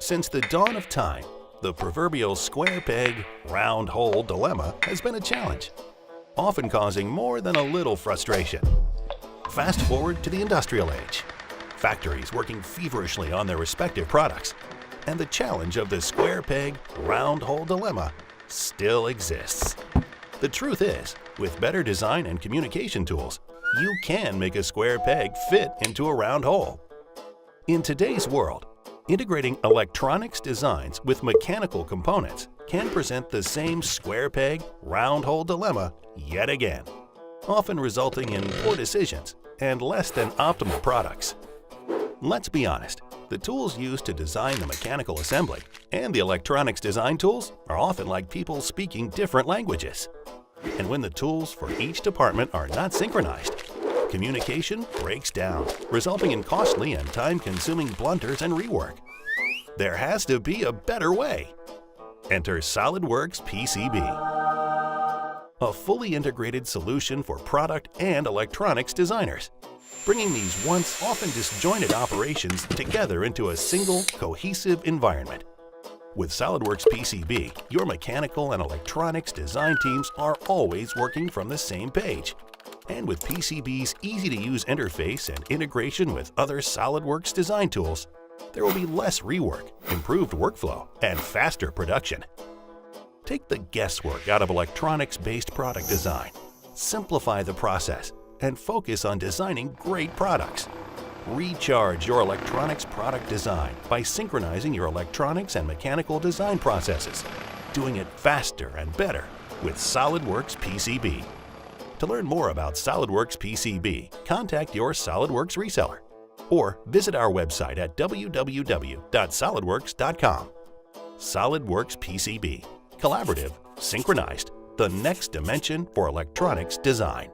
Since the dawn of time, the proverbial square peg, round hole dilemma has been a challenge, often causing more than a little frustration. Fast forward to the industrial age. Factories working feverishly on their respective products, and the challenge of the square peg, round hole dilemma still exists. The truth is, with better design and communication tools, you can make a square peg fit into a round hole. In today's world, integrating electronics designs with mechanical components can present the same square peg, round hole dilemma yet again, often resulting in poor decisions and less than optimal products. Let's be honest, the tools used to design the mechanical assembly and the electronics design tools are often like people speaking different languages. And when the tools for each department are not synchronized, communication breaks down, resulting in costly and time-consuming blunters and rework. There has to be a better way. Enter SolidWorks PCB, a fully integrated solution for product and electronics designers, bringing these once often disjointed operations together into a single, cohesive environment. With SolidWorks PCB, your mechanical and electronics design teams are always working from the same page. And with PCB's easy-to-use interface and integration with other SolidWorks design tools, there will be less rework, improved workflow, and faster production. Take the guesswork out of electronics-based product design, simplify the process, and focus on designing great products. Recharge your electronics product design by synchronizing your electronics and mechanical design processes, doing it faster and better with SolidWorks PCB. To learn more about SolidWorks PCB, contact your SolidWorks reseller or visit our website at www.solidworks.com. SolidWorks PCB, collaborative, synchronized, the next dimension for electronics design.